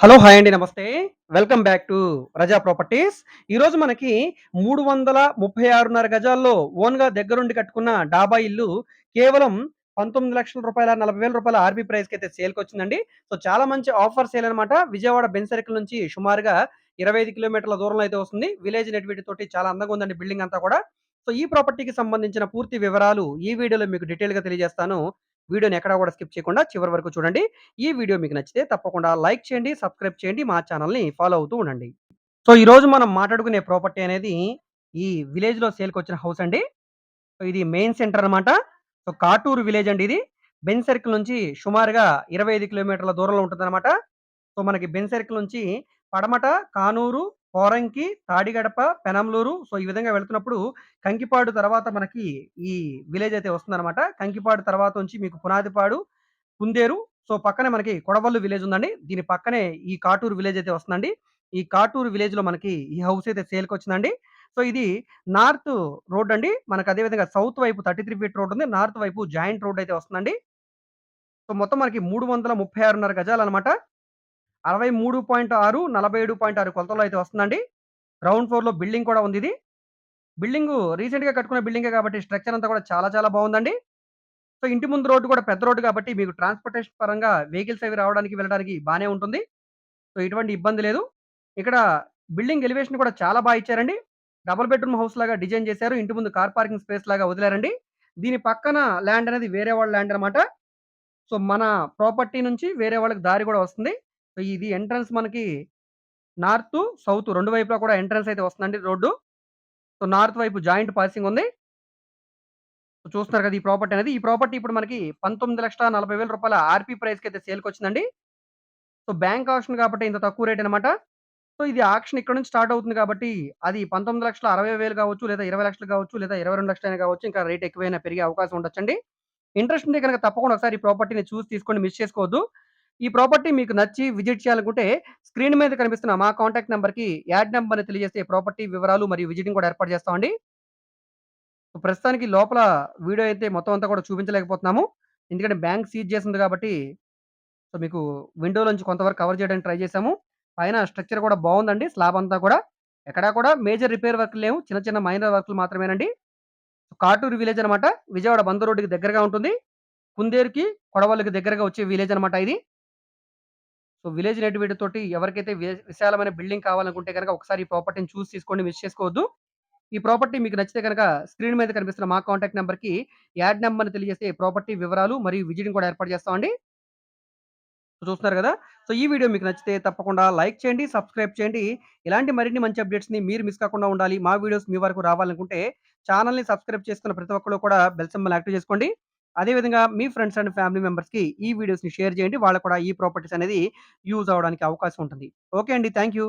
Hello! Hi అండి. నమస్తే. Welcome back to Raza properties. ఈరోజు మనకి 336.5 గజాల్లో ఓన్‌గా దగ్గరుండి కట్టుకున్న డాబా ఇల్లు కేవలం పంతొమ్మిది లక్షల రూపాయల నలభై వేల రూపాయల ఆర్‌బీ ప్రైస్కి అయితే సేల్కి వచ్చిందండి సో, చాలా మంచి ఆఫర్ సేల్ అనమాట. విజయవాడ బెన్ సర్కిల్ నుంచి సుమారుగా 25 కిలోమీటర్ల దూరంలో అయితే వస్తుంది. విలేజ్ నెట్‌వీటి తోటి చాలా అందంగా ఉందండి బిల్డింగ్ అంతా కూడా. సో, ఈ ప్రాపర్టీకి సంబంధించిన పూర్తి వివరాలు ఈ వీడియోలో మీకు డీటెయిల్‌గా తెలియజేస్తాను. వీడియోని ఎక్కడా కూడా స్కిప్ చేయకుండా చివరి వరకు చూడండి. ఈ వీడియో మీకు నచ్చితే తప్పకుండా లైక్ చేయండి, సబ్స్క్రైబ్ చేయండి, మా ఛానల్ని ఫాలో అవుతూ ఉండండి. సో, ఈరోజు మనం మాట్లాడుకునే ప్రాపర్టీ అనేది ఈ విలేజ్‌లో సేల్‌కొచ్చిన హౌస్ అండి. సో, ఇది మెయిన్ సెంటర్ అనమాట. సో, కాటూరు విలేజ్ అండి ఇది. బెన్ సర్కిల్ నుంచి సుమారుగా 25 కిలోమీటర్ల దూరంలో ఉంటుందనమాట. సో, మనకి బెన్ సర్కిల్ నుంచి పడమట, కానూరు, పోరంకి, తాడిగడప, పెనంలూరు సో, ఈ విధంగా వెళ్తున్నప్పుడు కంకిపాడు తర్వాత మనకి ఈ విలేజ్ అయితే వస్తుందన్నమాట కంకిపాడు తర్వాత నుంచి మీకు పునాదిపాడు, కుందేరు సో, పక్కనే మనకి కొడవల్లు విలేజ్ ఉందండి. దీని పక్కనే ఈ కాటూరు విలేజ్ అయితే వస్తుందండి. ఈ కాటూరు విలేజ్‌లో మనకి ఈ హౌస్ అయితే సేల్కి వచ్చిందండి సో, ఇది నార్త్ రోడ్ అండి. మనకు అదే విధంగా సౌత్ వైపు 33 ఫీట్ రోడ్ ఉంది. నార్త్ వైపు జాయింట్ రోడ్ అయితే వస్తుందండి. సో, మొత్తం మనకి మూడు వందల ముప్పై ఆరున్నర గజాలు అన్నమాట అరవై మూడు పాయింట్ ఆరు నలభై ఏడు పాయింట్ ఆరు కొలతలో అయితే వస్తుందండి. గ్రౌండ్ ఫ్లోర్‌లో బిల్డింగ్ కూడా ఉంది ఇది బిల్డింగ్ రీసెంట్‌గా కట్టుకున్న బిల్డింగే కాబట్టి స్ట్రక్చర్ అంతా కూడా చాలా చాలా బాగుందండి సో, ఇంటి ముందు రోడ్డు కూడా పెద్ద రోడ్డు కాబట్టి మీకు ట్రాన్స్‌పోర్టేషన్ పరంగా వెహికల్స్ అవి రావడానికి, వెళ్ళడానికి బాగానే ఉంటుంది. సో, ఎటువంటి ఇబ్బంది లేదు. ఇక్కడ బిల్డింగ్ ఎలివేషన్ కూడా చాలా బాగా ఇచ్చారండి. డబుల్ బెడ్‌రూమ్ హౌస్ లాగా డిజైన్ చేశారు. ఇంటి ముందు కార్ పార్కింగ్ స్పేస్ లాగా వదిలారండి. దీని పక్కన ల్యాండ్ అనేది వేరే వాళ్ళ ల్యాండ్ అనమాట. సో, మన ప్రాపర్టీ నుంచి వేరే వాళ్ళకి దారి కూడా వస్తుంది. సో, ఇది ఎంట్రన్స్ మనకి నార్త్, సౌత్ రెండు వైపులా కూడా ఎంట్రన్స్ అయితే వస్తుందండి రోడ్డు. సో, నార్త్ వైపు జాయింట్ పాసింగ్ ఉంది. సో, చూస్తున్నారు కదా! ఈ ప్రాపర్టీ అనేది. ఈ ప్రాపర్టీ ఇప్పుడు మనకి పంతొమ్మిది లక్షల నలభై వేల రూపాయల ఆర్‌పీ ప్రైస్‌కైతే సేల్‌కొచ్చిందండి. సో, బ్యాంక్ ఆప్షన్ కాబట్టి ఇంత తక్కువ రేట్ అనమాట. సో, ఇది ఆక్షన్ ఇక్కడ నుంచి స్టార్ట్ అవుతుంది కాబట్టి అది 19,60,000 కావచ్చు, లేదా ఇరవై లక్షలు కావచ్చు, లేదా 22,00,000 అయినా కావచ్చు. ఇంకా రేట్ ఎక్కువైనా పెరిగే అవకాశం ఉండొచ్చండి. ఇంట్రెస్ట్ ఉంటే గనక తప్పకుండా ఒకసారి ఈ ప్రాపర్టీని చూసి తీసుకోండి. మిస్ చేసుకోవద్దు. ఈ ప్రాపర్టీ మీకు నచ్చి విజిట్ చేయాలనుకుంటే స్క్రీన్ మీద కనిపిస్తున్న మా కాంటాక్ట్ నెంబర్కి యాడ్ నెంబర్ని తెలియజేస్తే ప్రాపర్టీ వివరాలు మరియు విజిటింగ్ కూడా ఏర్పాటు చేస్తామండి. ప్రస్తుతానికి లోపల వీడియో అయితే మొత్తం అంతా కూడా చూపించలేకపోతున్నాము. ఎందుకంటే బ్యాంక్ సీజ్ చేసింది కాబట్టి సో, మీకు విండోలోంచి కొంతవరకు కవర్ చేయడానికి ట్రై చేసాము పైన స్ట్రక్చర్ కూడా బాగుందండి స్లాబ్ అంతా కూడా. ఎక్కడా కూడా మేజర్ రిపేర్ వర్క్‌లు లేవు. చిన్న చిన్న మైనర్ వర్క్‌లు మాత్రమేనండి. కాటూరు విలేజ్ అనమాట. విజయవాడ బందర్ రోడ్డుకి దగ్గరగా ఉంటుంది. కుందేరుకి, కొడవలికి దగ్గరగా వచ్చే విలేజ్ అనమాట ఇది. సో, విలేజ్ నేటివిటీ తోటి ఎవరికైతే విశాలమైన బిల్డింగ్ కావాలనుకుంటే గనక ఒకసారి ఈ ప్రాపర్టీని చూసి తీసుకోండి. మిస్ చేసుకోవద్దు. ఈ ప్రాపర్టీ మీకు నచ్చితే గనక స్క్రీన్ మీద కనిపిస్తున్న మా కాంటాక్ట్ నెంబర్కి యాడ్ నెంబర్ని తెలియజేస్తే ప్రాపర్టీ వివరాలు మరియు విజిటింగ్ కూడా ఏర్పాటు చేస్తామండి. చూస్తున్నారు కదా సో, ఈ వీడియో మీకు నచ్చితే తప్పకుండా లైక్ చేయండి, సబ్స్క్రైబ్ చేయండి. ఇలాంటి మరిన్ని మంచి అప్డేట్స్‌ని మీరు మిస్ కాకుండా ఉండాలి. మా వీడియోస్ మీ వరకు రావాలనుకుంటే ఛానల్ని సబ్స్క్రైబ్ చేసుకున్న ప్రతి ఒక్కరు కూడా బెల్ సింబల్ యాక్టివ్ చేసుకోండి. అదే విధంగా మీ ఫ్రెండ్స్ అండ్ ఫ్యామిలీ మెంబర్స్‌కి ఈ వీడియోస్‌ని షేర్ చేయండి. వాళ్ళకి కూడా ఈ ప్రాపర్టీస్ అనేది యూజ్ అవ్వడానికి అవకాశం ఉంటుంది. ఓకే అండి. Thank you.